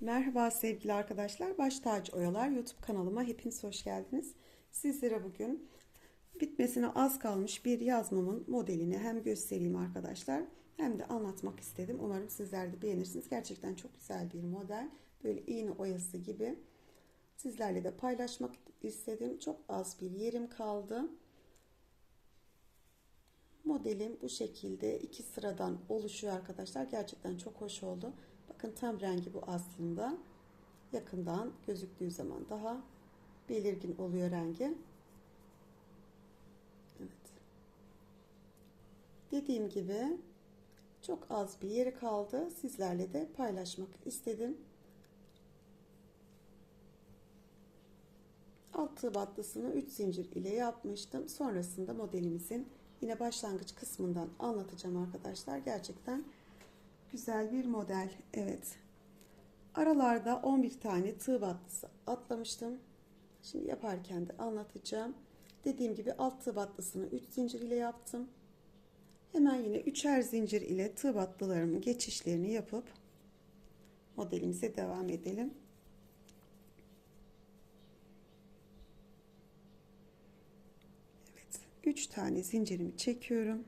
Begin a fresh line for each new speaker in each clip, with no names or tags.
Merhaba sevgili arkadaşlar. Baş Tacı Oyalar YouTube kanalıma hepiniz hoş geldiniz. Sizlere bugün bitmesine az kalmış bir yazmamın modelini hem göstereyim arkadaşlar hem de anlatmak istedim. Umarım sizler de beğenirsiniz. Gerçekten çok güzel bir model. Böyle iğne oyası gibi. Sizlerle de paylaşmak istedim. Çok az bir yerim kaldı. Modelim bu şekilde iki sıradan oluşuyor arkadaşlar. Gerçekten çok hoş oldu. Bakın tam rengi bu aslında. Yakından gözüktüğü zaman daha belirgin oluyor rengi. Evet. Dediğim gibi çok az bir yeri kaldı. Sizlerle de paylaşmak istedim. Alt tığ battısını 3 zincir ile yapmıştım. Sonrasında modelimizin yine başlangıç kısmından anlatacağım arkadaşlar. Gerçekten güzel bir model. Evet. Aralarda 11 tane tığ battısı atlamıştım. Şimdi yaparken de anlatacağım. Dediğim gibi alt tığ battısını 3 zincir ile yaptım. Hemen yine üçer zincir ile tığ battılarımın geçişlerini yapıp modelimize devam edelim. Evet. 3 tane zincirimi çekiyorum.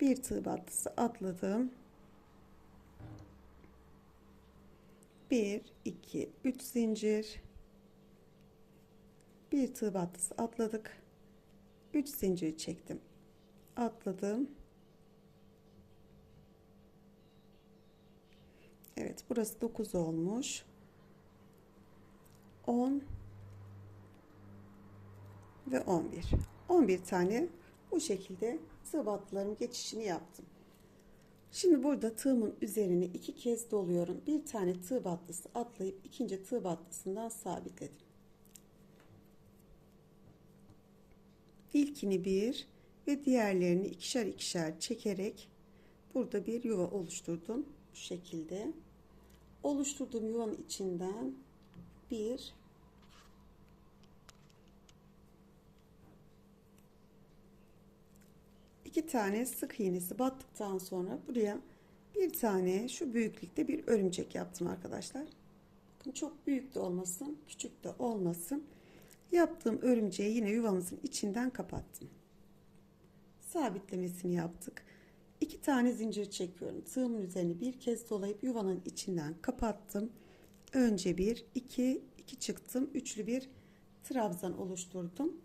Bir tığ battısı atladım. 1 2 3 zincir. Bir tığ battısı atladık. 3 zincir çektim. Atladım. Evet burası 9 olmuş. 10 ve 11 11 tane bu şekilde tığ geçişini yaptım Şimdi burada tığımın üzerine iki kez doluyorum. Bir tane tığ battısı atlayıp ikinci tığ battısından sabitledim. İlkini bir ve diğerlerini ikişer ikişer çekerek burada bir yuva oluşturdum. Bu şekilde. Oluşturduğum yuvanın içinden bir iki tane sık iğnesi battıktan sonra buraya bir tane şu büyüklükte bir örümcek yaptım arkadaşlar. Bakın çok büyük de olmasın, küçük de olmasın. Yaptığım örümceği yine yuvamızın içinden kapattım. Sabitlemesini yaptık. İki tane zincir çekiyorum. Tığımın üzerine bir kez dolayıp yuvanın içinden kapattım. Önce bir, iki, iki çıktım. Üçlü bir trabzan oluşturdum.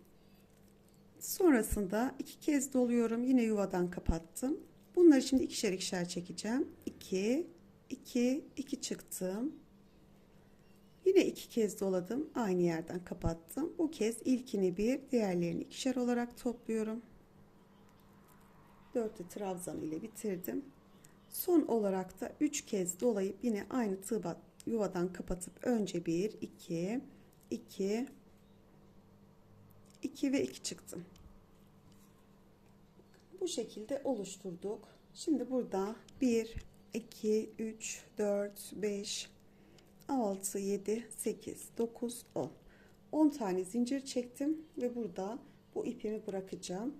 Sonrasında iki kez doluyorum. Yine yuvadan kapattım. Bunları şimdi ikişer ikişer çekeceğim. 2 2 2 çıktım. Yine iki kez doladım. Aynı yerden kapattım. Bu kez ilkini bir, diğerlerini ikişer olarak topluyorum. Dörtlü trabzan ile bitirdim. Son olarak da üç kez dolayıp yine aynı tığ yuvadan kapatıp önce bir, iki, iki, 2 ve 2 çıktım. Bu şekilde oluşturduk. Şimdi burada 1, 2, 3, 4, 5, 6, 7, 8, 9, 10. 10 tane zincir çektim ve burada bu ipimi bırakacağım.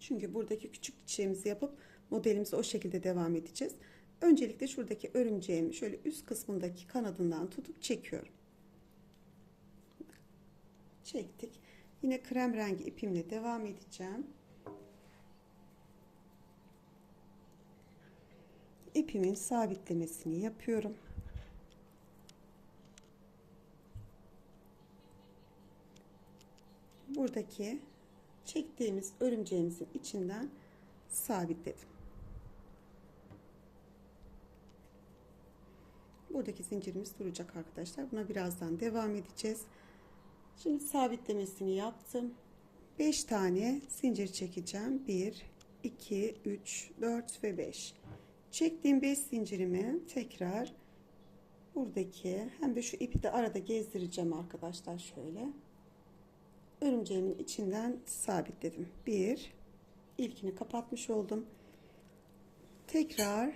Çünkü buradaki küçük çiçeğimizi yapıp modelimize o şekilde devam edeceğiz. Öncelikle şuradaki örümceğimi şöyle üst kısmındaki kanadından tutup çekiyorum. Çektik. Yine krem rengi ipimle devam edeceğim. İpimin sabitlemesini yapıyorum. Buradaki çektiğimiz örümceğimizin içinden sabitledim. Buradaki zincirimiz duracak arkadaşlar. Buna birazdan devam edeceğiz. Şimdi sabitlemesini yaptım. 5 tane zincir çekeceğim. 1, 2, 3, 4 ve 5. Çektiğim 5 zincirimi tekrar buradaki hem de şu ipi de arada gezdireceğim arkadaşlar şöyle. Örümceğimin içinden sabitledim. 1 ilkini kapatmış oldum. Tekrar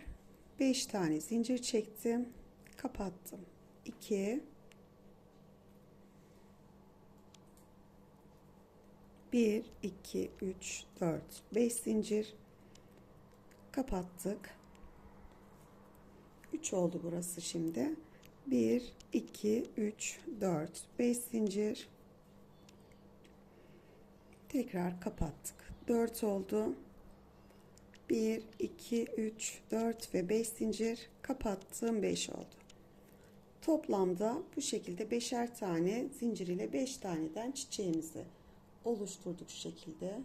5 tane zincir çektim. Kapattım. 2 1 2 3 4 5 zincir kapattık 3 oldu burası şimdi. 1, 2, 3, 4, 5 zincir. Tekrar kapattık. 4 oldu. 1, 2, 3, 4 ve 5 zincir kapattım 5 oldu. Toplamda bu şekilde beşer tane zincir ile 5 taneden çiçeğimizi oluşturduk şu şekilde.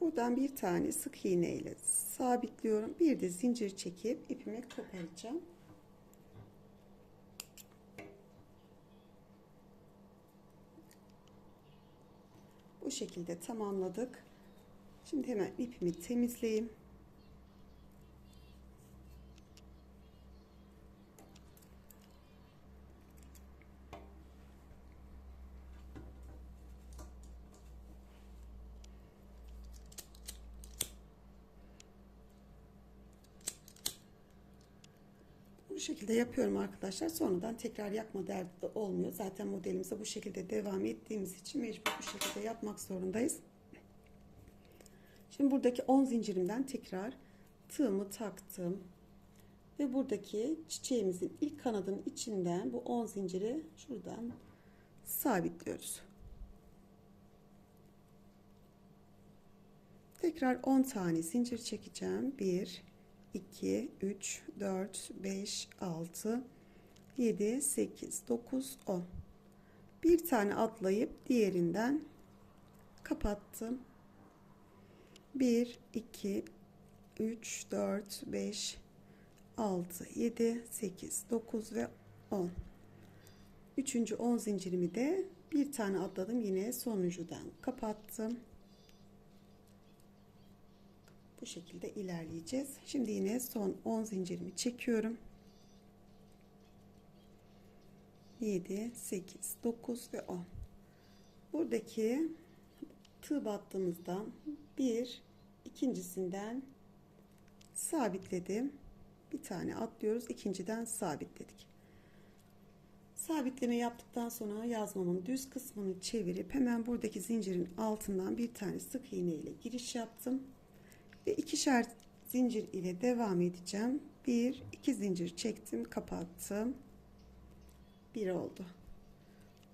Buradan bir tane sık iğne ile sabitliyorum. Bir de zincir çekip ipimi koparacağım. Bu şekilde tamamladık. Şimdi hemen ipimi temizleyeyim. Bu şekilde yapıyorum arkadaşlar. Sonradan tekrar yakma derdi de olmuyor. Zaten modelimize bu şekilde devam ettiğimiz için mecbur bu şekilde yapmak zorundayız. Şimdi buradaki 10 zincirimden tekrar tığımı taktım. Ve buradaki çiçeğimizin ilk kanadının içinden bu 10 zinciri şuradan sabitliyoruz. Tekrar 10 tane zincir çekeceğim. 1 2 3 4 5 6 7 8 9 10 bir tane atlayıp diğerinden kapattım. 1 2 3 4 5 6 7 8 9 ve 10 üçüncü 10 zincirimi de bir tane atladım yine sonuncudan kapattım bu şekilde ilerleyeceğiz. Şimdi yine son 10 zincirimi çekiyorum. 7, 8, 9 ve 10. Buradaki tığ battığımızdan bir ikincisinden sabitledim. Bir tane atlıyoruz. ikinciden sabitledik. Sabitleme yaptıktan sonra yazmamın düz kısmını çevirip hemen buradaki zincirin altından bir tane sık iğne ile giriş yaptım ve ikişer zincir ile devam edeceğim. Bir, iki zincir çektim, kapattım. Bir oldu.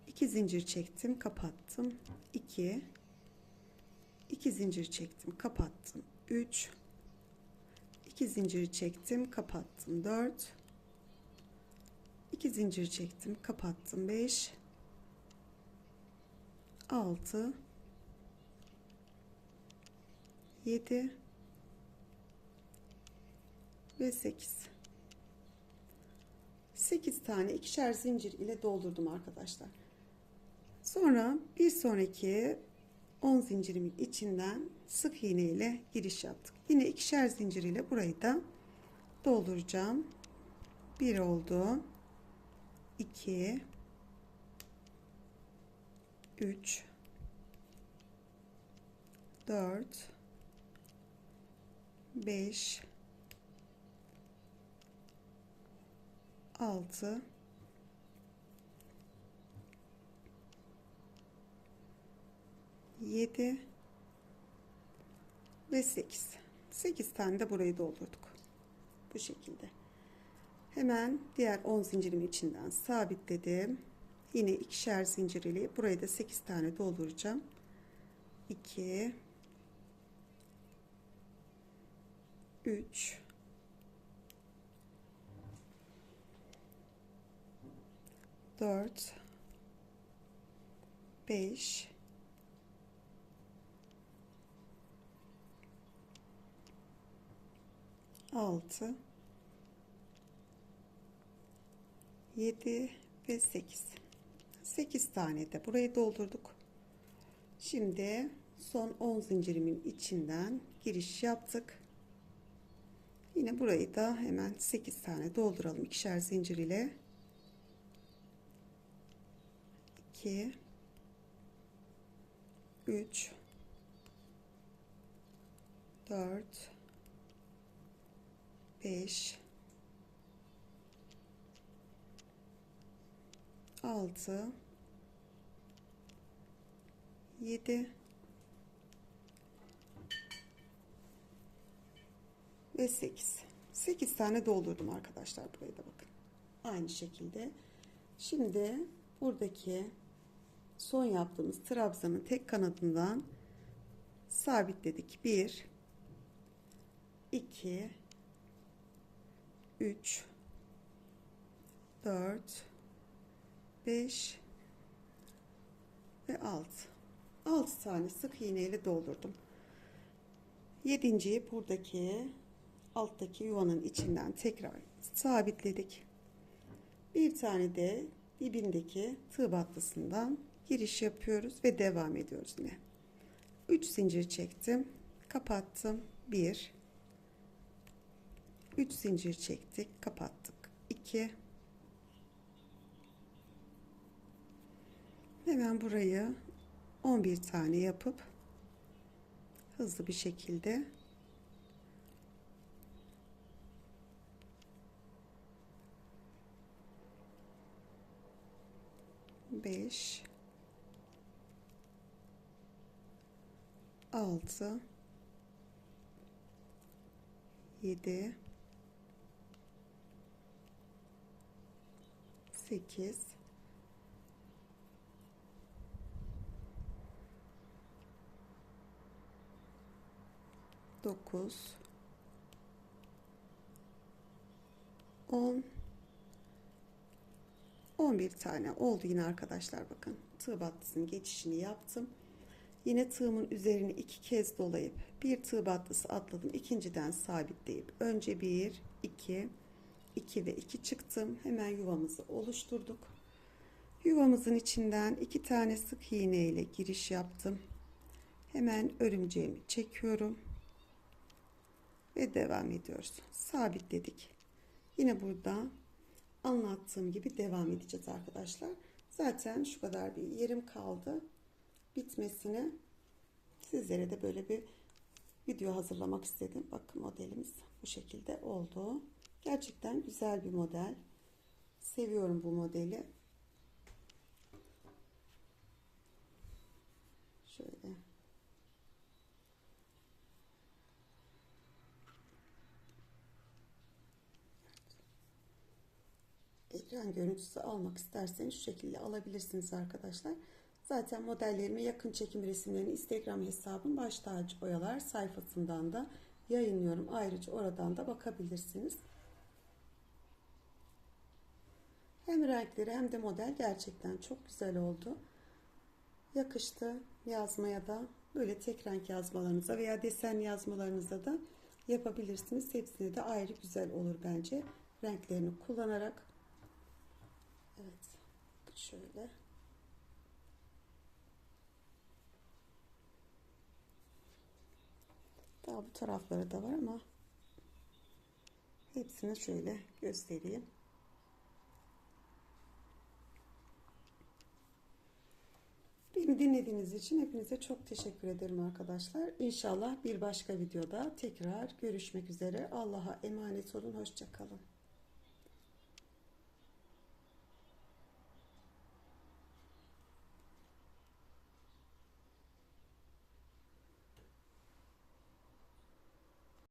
İki zincir çektim, kapattım. İki, iki zincir çektim, kapattım. Üç, iki zincir çektim, kapattım. Dört, iki zincir çektim, kapattım. Beş, altı, yedi ve 8 8 tane ikişer zincir ile doldurdum arkadaşlar. Sonra bir sonraki 10 zincirimin içinden sık iğne ile giriş yaptık. Yine ikişer zincir ile burayı da dolduracağım. 1 oldu. 2 3 4 5 6 7 ve 8 8 tane de burayı doldurduk. Bu şekilde. Hemen diğer 10 zincirimin içinden sabitledim. Yine ikişer zincir ile burayı da 8 tane dolduracağım. 2 3 4 5 6 7 ve 8 8 tane de burayı doldurduk. Şimdi son 10 zincirimin içinden giriş yaptık. Yine burayı da hemen 8 tane dolduralım ikişer zincir ile 2 3 4 5 6 7 ve 8. 8 tane doldurdum arkadaşlar burayı da bakın. Aynı şekilde. Şimdi buradaki son yaptığımız trabzanın tek kanadından sabitledik. 1 2 3 4 5 ve 6 6 tane sık iğne ile doldurdum. Yedinciyi buradaki alttaki yuvanın içinden tekrar sabitledik. Bir tane de dibindeki tığ battısından giriş yapıyoruz ve devam ediyoruz yine. 3 zincir çektim. Kapattım. 1 3 zincir çektik. Kapattık. 2 Hemen burayı 11 tane yapıp hızlı bir şekilde beş altı. Yedi. Sekiz. Dokuz. On. 11 tane oldu yine arkadaşlar bakın. Tığ battısının geçişini yaptım yine tığımın üzerine iki kez dolayıp bir tığ battısı atladım. İkinciden sabitleyip önce bir iki 2 ve 2 çıktım. Hemen yuvamızı oluşturduk. Yuvamızın içinden iki tane sık iğne ile giriş yaptım. Hemen örümceğimi çekiyorum. Ve devam ediyoruz. Sabitledik. Yine burada anlattığım gibi devam edeceğiz arkadaşlar. Zaten şu kadar bir yerim kaldı. Bitmesine sizlere de böyle bir video hazırlamak istedim. Bakın modelimiz bu şekilde oldu. Gerçekten güzel bir model. Seviyorum bu modeli. Şöyle ekran görüntüsü almak isterseniz şu şekilde alabilirsiniz arkadaşlar. Zaten modellerime yakın çekim resimlerini Instagram hesabım baş tacı oyalar sayfasından da yayınlıyorum. Ayrıca oradan da bakabilirsiniz. Hem renkleri hem de model gerçekten çok güzel oldu. Yakıştı yazmaya da böyle tek renk yazmalarınıza veya desen yazmalarınıza da yapabilirsiniz. Hepsine de ayrı güzel olur bence. Renklerini kullanarak Evet. Şöyle. Daha bu tarafları da var ama hepsini şöyle göstereyim. Beni dinlediğiniz için hepinize çok teşekkür ederim arkadaşlar. İnşallah bir başka videoda tekrar görüşmek üzere. Allah'a emanet olun. Hoşçakalın.